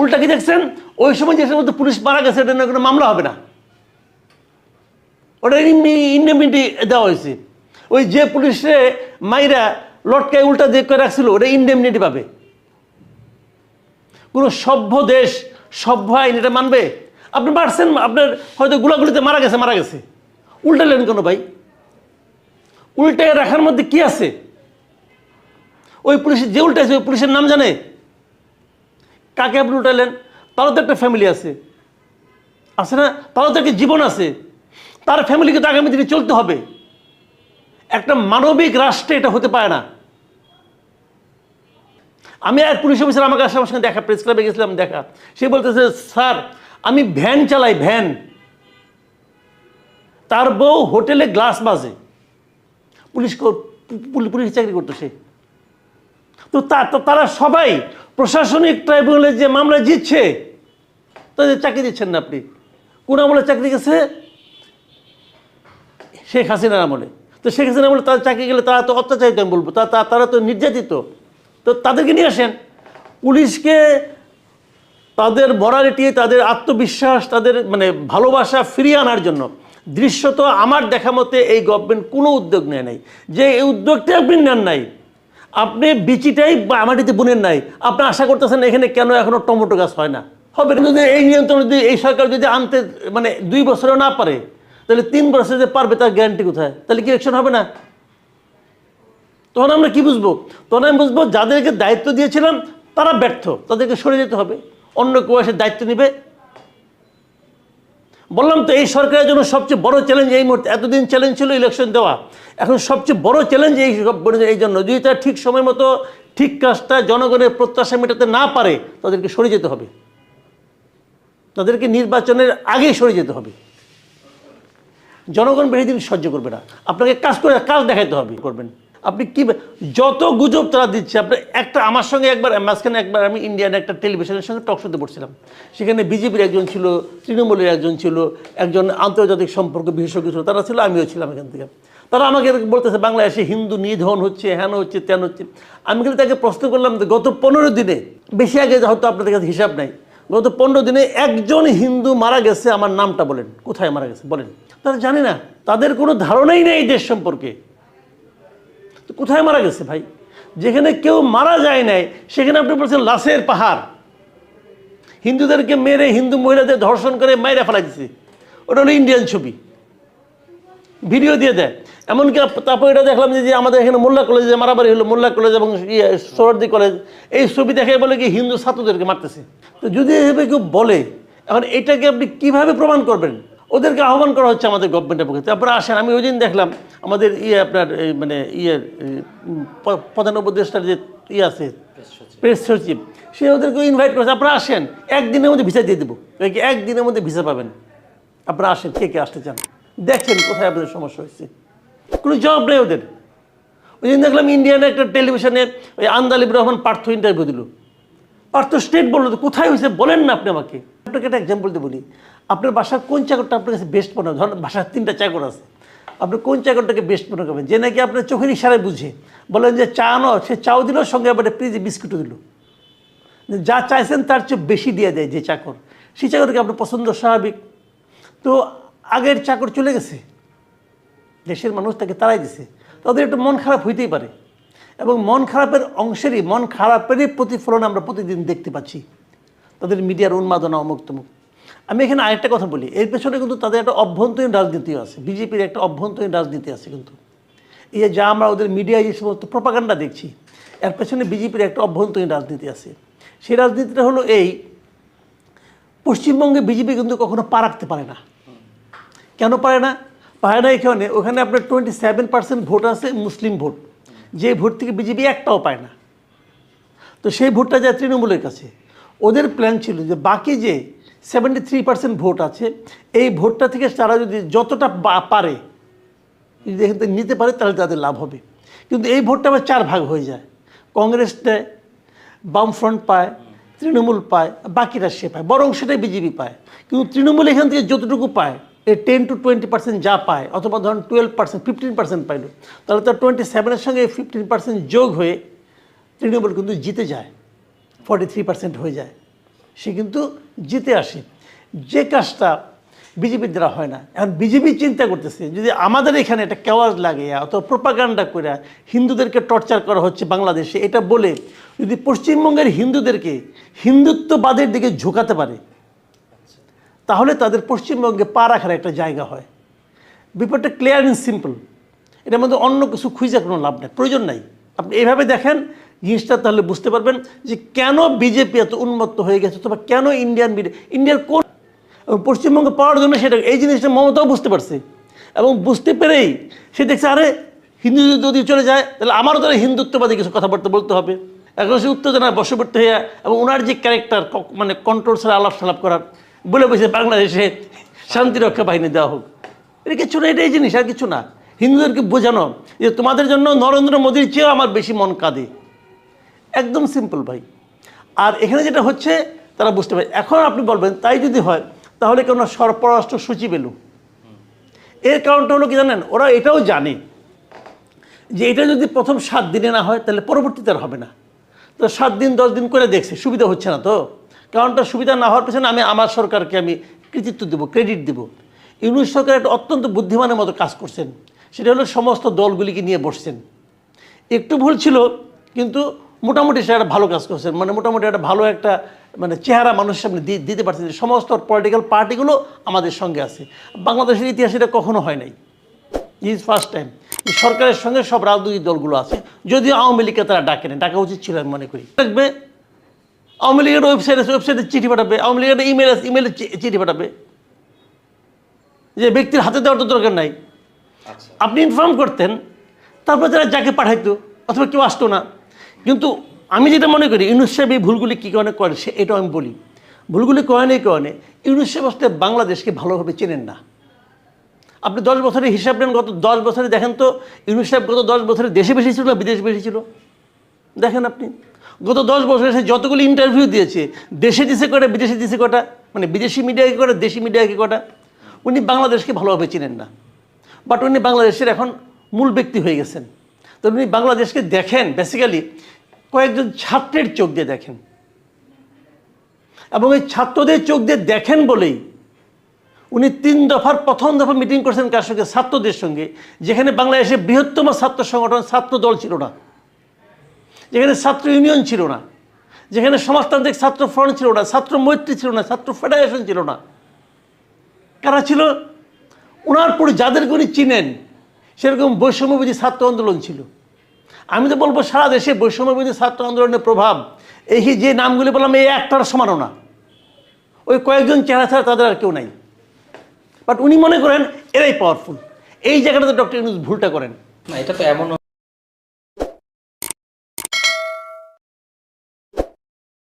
উল্টা কি দেখছেন? ওই সময় যে সমস্ত পুলিশ মারা গেছে, এটা কোনো মামলা হবে না। ওটা ইন্ডেমিনিটি দেওয়া হয়েছে। ওই যে পুলিশে মাইরা লটকায় উল্টা দিয়ে করে রাখছিল, ওটা ইন্ডেমিনিটি পাবে। কোনো সভ্য দেশ, সভ্য আইন এটা মানবে? আপনি মারছেন আপনার হয়তো গুলাগুলিতে মারা গেছে মারা গেছে। উল্টালেন কেন ভাই? উল্টায় রাখার মধ্যে কি আছে? ওই পুলিশ যে উল্টাইছে ওই পুলিশের নাম জানে? কাকে আপনি উঠালেন? তারও তো একটা ফ্যামিলি আছে। আছে না? তারও তো একটা জীবন আছে। তার ফ্যামিলিকে তো আগামী দিনে চলতে হবে। একটা মানবিক রাষ্ট্রে এটা হতে পারে না। আমি এক পুলিশ অফিসার আমাকে আমার সঙ্গে দেখা প্রেস ক্লাবে গেছিলাম দেখা। সে বলতেছে, স্যার, আমি ভ্যান চালাই, ভ্যান। তার বউ হোটেলে গ্লাস বাজে। পুলিশ পুলিশ চাকরি করতো সে তো তারা সবাই প্রশাসনিক ট্রাইব্যুনালে যে মামলা জিতছে তাদের চাকরি দিচ্ছেন না আপনি। কোন আমলে চাকরি গেছে? শেখ হাসিনার আমলে। তো শেখ হাসিনার আমলে তাদের চাকরি গেলে তারা তো অত্যাচারিত, আমি বলব। তা- তা- তারা তো নির্যাতিত। তো তাদেরকে নিয়ে আসেন। পুলিশকে তাদের মরালিটি, তাদের আত্মবিশ্বাস, তাদের মানে ভালোবাসা ফিরিয়ে আনার জন্য দৃশ্যত আমার দেখা মতে এই গভর্নমেন্ট কোনো উদ্যোগ নেয় নাই। যে এই উদ্যোগটা আপনি নেন নাই আপনি বিচিটাই বা মাটিতে বুনেন নাই। আপনি আশা করতেছেন এখানে কেন এখনও টমেটো গাছ হয় না? হবে। যদি এই নিয়ন্ত্রণ যদি এই সরকার যদি আনতে মানে দুই বছরেও না পারে, তাহলে তিন বছরে যে পারবে তার গ্যারান্টি কোথায়? তাহলে কি অ্যাকশন হবে না? তখন আমরা কি বুঝব? তখন আমি বুঝব, যাদেরকে দায়িত্ব দিয়েছিলাম, তারা ব্যর্থ। তাদেরকে সরে যেতে হবে। অন্য কেউ এসে দায়িত্ব নেবে বললাম তো এই সরকারের জন্য সবচেয়ে বড় চ্যালেঞ্জ এই মুহূর্তে, এতদিন চ্যালেঞ্জ ছিল ইলেকশন দেওয়া। এখন সবচেয়ে বড় চ্যালেঞ্জ এই সব এই জন্য, যদি তারা ঠিক সময় মতো ঠিক কাজটা জনগণের প্রত্যাশা মেটাতে না পারে, তাদেরকে সরে যেতে হবে। তাদেরকে নির্বাচনের আগেই সরে যেতে হবে। জনগণ বেশি দিন সহ্য করবে না। আপনাকে কাজ করে, কাজ দেখাইতে হবে, করবেন। আপনি কি যত গুজব তারা দিচ্ছে, আপনি একটা আমার সঙ্গে একবার, মাঝখানে একবার আমি ইন্ডিয়ান একটা টেলিভিশনের সঙ্গে টক শোতে পড়ছিলাম সেখানে বিজেপির একজন ছিল, তৃণমূলের একজন ছিল, একজন আন্তর্জাতিক সম্পর্ক বিশেষজ্ঞ ছিল, তারা ছিল, আমিও ছিলাম এখান থেকে। তারা আমাকে বলতেছে বাংলাদেশে হিন্দু নিধন হচ্ছে, হেন হচ্ছে, তেন হচ্ছে। আমি কিন্তু তাকে প্রশ্ন করলাম গত পনেরো দিনে, বেশি আগে হয়তো আপনাদের কাছে হিসাব নাই, গত পনেরো দিনে একজন হিন্দু মারা গেছে, আমার নামটা বলেন, কোথায় মারা গেছে, বলেন। তারা জানে না, তাদের কোনো ধারণাই নেই দেশ সম্পর্কে। কোথায় মারা গেছে ভাই? যেখানে কেউ মারা যায় নাই, সেখানে আপনি বলছেন লাশের পাহাড়। হিন্দুদেরকে মেরে, হিন্দু মহিলাদের ধর্ষণ করে মাইরা ফেলা দিছে ওটা হলো ইন্ডিয়ান ছবি। ভিডিও দিয়ে দেয়। এমনকি তারপর এটা দেখলাম যে আমাদের এখানে মোল্লা কলেজে মারামারি হলো, মোল্লা কলেজ এবং ইয়ে সোহরদি কলেজ, এই ছবি দেখে বলে কি হিন্দু ছাত্রদেরকে মারতেছে। তো যদি এভাবে কেউ বলে, এখন এটাকে আপনি কীভাবে প্রমাণ করবেন? ওদেরকে আহ্বান করা হচ্ছে আমাদের গভর্নমেন্টের পক্ষে তারপরে আসেন আমি ওই দিন দেখলাম আমাদের ইয়ে আপনার মানে ইয়ে প- প্রধান উপদেষ্টার যে ইয়ে আছে প্রেস সচিব। সে ওদেরকে ইনভাইট করেছে। আপনারা আসেন একদিনের মধ্যে ভিসা দিয়ে দেবো। একদিনের মধ্যে ভিসা পাবেন। আপনারা আসেন কে কে আসতে চান। দেখেন কোথায় আপনাদের সমস্যা হয়েছে। কোনো জব নেই ওদের। ওই দিন দেখলাম ইন্ডিয়ান একটা টেলিভিশনে ওই আন্দালিব রহমান পার্থ ইন্টারভিউ দিল। পার্থ স্টেট বলল তো কোথায় হয়েছে? বলেন না আপনি আমাকে। আপনাকে একটা এক্সাম্পল দিয়ে বলি। আপনার বাসার কোন চাকরটা আপনার কাছে বেস্ট মনে হয়? ধরেন বাসার তিনটা চাকর আছে। আপনি কোন চাকরটাকে বেস্ট মনে করবেন? যে নাকি আপনার চোখের ইশারায় বুঝে। বলেন যে চা নো, সে চাও দিল, সঙ্গে আবার প্লিজ বিস্কুটও দিল। যা চাইছেন তার চেয়ে বেশি দিয়ে দেয় যে চাকর। সেই চাকরকে আপনার পছন্দ স্বাভাবিক। তো আগের চাকর চলে গেছে। দেশের মানুষ তাকে তাড়াই দিছে। তাদের একটু মন খারাপ হইতেই পারে। এবং মন খারাপের অংশেরই, মন খারাপেরই প্রতিফলন আমরা প্রতিদিন দেখতে পাচ্ছি। তাদের মিডিয়ার উন্মাদনা অমুক তমুক আমি এখানে আরেকটা কথা বলি, এর পেছনে কিন্তু তাদের একটা অভ্যন্তরীণ রাজনীতিও আছে, বিজেপির একটা অভ্যন্তরীণ রাজনীতি আছে কিন্তু। এই যে আমরা ওদের মিডিয়ায় যে সমস্ত প্রপাগান্ডা দেখছি, এর পেছনে বিজেপির একটা অভ্যন্তরীণ রাজনীতি আছে। সেই রাজনীতিটা হলো এই, পশ্চিমবঙ্গে বিজেপি কিন্তু কখনো পা রাখতে পারে না। কেন পারে না? পারে না এখানে ওখানে আপনার টোয়েন্টি সেভেন পার্সেন্ট ভোট আছে, মুসলিম ভোট যে ভোট থেকে বিজেপি একটাও পায় না। তো সেই ভোটটা যায় তৃণমূলের কাছে। ওদের প্ল্যান ছিল যে বাকি যে সেভেন্টি থ্রি পার্সেন্ট ভোট আছে, এই ভোটটা থেকে তারা যদি যতটা পারে, যদি এখান থেকে নিতে পারে, তাহলে তাদের লাভ হবে। কিন্তু এই ভোটটা আবার চার ভাগ হয়ে যায়। কংগ্রেস নেয়, বামফ্রন্ট পায়, তৃণমূল পায়, বাকিরা সে পায়, বরং সেটাই বিজেপি পায়। কিন্তু তৃণমূল এখান থেকে যতটুকু পায় এই টেন টু টোয়েন্টি পার্সেন্ট যা পায়, অথবা ধরুন টুয়েলভ পার্সেন্ট ফিফটিন পার্সেন্ট পাইলো, তাহলে তার টোয়েন্টি সেভেনের সঙ্গে ফিফটিন পার্সেন্ট যোগ হয়ে তৃণমূল কিন্তু জিতে যায় ফর্টি থ্রি পার্সেন্ট হয়ে যায়। সে কিন্তু জিতে আসে। যে কাজটা বিজেপির দ্বারা হয় না, এখন বিজেপি চিন্তা করতেছে, যদি আমাদের এখানে একটা কেওয়াজ লাগে, অথবা প্রোপাগান্ডা করে, হিন্দুদেরকে টর্চার করা হচ্ছে বাংলাদেশে, এটা বলে যদি পশ্চিমবঙ্গের হিন্দুদেরকে হিন্দুত্ববাদের দিকে ঝুঁকাতে পারে তাহলে তাদের পশ্চিমবঙ্গে পা রাখার একটা জায়গা হয়। ব্যাপারটা ক্লিয়ার অ্যান্ড সিম্পল এটার মধ্যে অন্য কিছু খুঁজে কোনো লাভ নেই, প্রয়োজন নাই। আপনি এইভাবে দেখেন, জিনিসটা তাহলে বুঝতে পারবেন যে কেন বিজেপি এত উন্মত্ত হয়ে গেছে অথবা কেন ইন্ডিয়ান ইন্ডিয়ার কোন এবং পশ্চিমবঙ্গ পাওয়ার জন্য সেটা, এই জিনিসটা মমতাও বুঝতে পারছে। এবং বুঝতে পেরেই সে দেখছে, আরে হিন্দু যদি চলে যায়, তাহলে আমারও তাহলে হিন্দুত্ববাদী কিছু কথাবার্তা বলতে হবে। এখন সে উত্তেজনায় বশবর্তী হয়ে, এবং ওনার যে ক্যারেক্টার মানে কন্ট্রোল ছাড়া আলাপ সালাপ করার বলে বসে বাংলাদেশে শান্তিরক্ষা বাহিনী দেওয়া হোক। এটা কিছু না, এটাই জিনিস, আর কিছু না। হিন্দুদেরকে বোঝানো যে তোমাদের জন্য নরেন্দ্র মোদীর চেয়েও আমার বেশি মন কাঁদে। একদম সিম্পল ভাই। আর এখানে যেটা হচ্ছে, তারা বুঝতে পারে। এখন আপনি বলবেন, তাই যদি হয়, তাহলে কেন সরপরাষ্ট্র সচিব এলো। এর কারণটা হলো কি জানেন, ওরা এটাও জানে যে এটা যদি প্রথম সাত দিনে না হয়, তাহলে পরবর্তীতে আর হবে না। তো সাত দিন, দশ দিন করে দেখছে, সুবিধা হচ্ছে না তো। কারণটা সুবিধা না হওয়ার পেছনে আমি আমার সরকারকে আমি কৃতিত্ব দেবো ক্রেডিট দেবো। ইউনুস সরকার একটা অত্যন্ত বুদ্ধিমানের মতো কাজ করছেন। সেটা হলো সমস্ত দলগুলিকে নিয়ে বসছেন। একটু ভুল ছিল, কিন্তু মোটামুটি সে একটা ভালো কাজ করছেন। মানে মোটামুটি একটা ভালো একটা মানে চেহারা মানুষের সামনে দিতে পারছেন সমস্ত পলিটিক্যাল পার্টিগুলো আমাদের সঙ্গে আছে। বাংলাদেশের ইতিহাসে এটা কখনো হয় নাই। ইজ ফার্স্ট টাইম সরকারের সঙ্গে সব রাজনৈতিক দলগুলো আছে। যদিও আওয়ামী লীগকে তারা ডাকে না ডাকা উচিত ছিল আমি মনে করি। দেখবে আওয়ামী লীগের ওয়েবসাইট আছে ওয়েবসাইটে চিঠি পাঠাবে। আওয়ামী লীগের ইমেল আছে ইমেলে চিঠি পাঠাবে। যে ব্যক্তির হাতে দেওয়ার তো দরকার নাই। আচ্ছা। আপনি ইনফর্ম করতেন তারপর যারা যাকে পাঠাইতো অথবা কেউ আসতো না। কিন্তু আমি যেটা মনে করি ইউনুস সাহেব এই ভুলগুলি কী কারণে করে সে এটাও আমি বলি। ভুলগুলি করেন এই কারণে ইউনুস সাহেব আসলে বাংলাদেশকে ভালোভাবে চেনেন না। আপনি দশ বছরের হিসাব নেন গত দশ বছরে দেখেন তো ইউনুস সাহেব গত দশ বছরে দেশে বেশি ছিল না বিদেশে বেশি ছিল? দেখেন আপনি। গত দশ বছরে সে যতগুলো ইন্টারভিউ দিয়েছে, দেশে দিছে কটা বিদেশে দিছে কটা মানে বিদেশি মিডিয়াকে কটা দেশি মিডিয়াকে কটা উনি বাংলাদেশকে ভালোভাবে চিনেন না। বাট উনি বাংলাদেশের এখন মূল ব্যক্তি হয়ে গেছেন। তো উনি বাংলাদেশকে দেখেন বেসিক্যালি কয়েকজন ছাত্রের চোখ দিয়ে দেখেন। এবং এই ছাত্রদের চোখ দিয়ে দেখেন বলেই উনি তিন দফার প্রথম দফা মিটিং করছেন কার সঙ্গে? ছাত্রদের সঙ্গে, যেখানে বাংলাদেশের বৃহত্তম ছাত্র সংগঠন ছাত্র দল ছিল না। যেখানে ছাত্র ইউনিয়ন ছিল না, যেখানে সমাজতান্ত্রিক ছাত্র ফ্রন্ট ছিল না, ছাত্র মৈত্রী ছিল না, ছাত্র ফেডারেশন ছিল না। কারা ছিল? ওনার পরে যাদেরকে উনি চিনেন, সেরকম বৈষম্যবিধি ছাত্র আন্দোলন ছিল। আমি তো বলব সারা দেশে বৈষম্যবিধি ছাত্র আন্দোলনের প্রভাব। এই যে নামগুলি বললাম, এই একটার সমানও না। ওই কয়েকজন চেহারা ছাড়া তাদের আর কেউ নাই। বাট উনি মনে করেন, এরাই পাওয়ারফুল এই জায়গাটাতে ডক্টর ইউনুস ভুলটা করেন। না, এটা তো এমন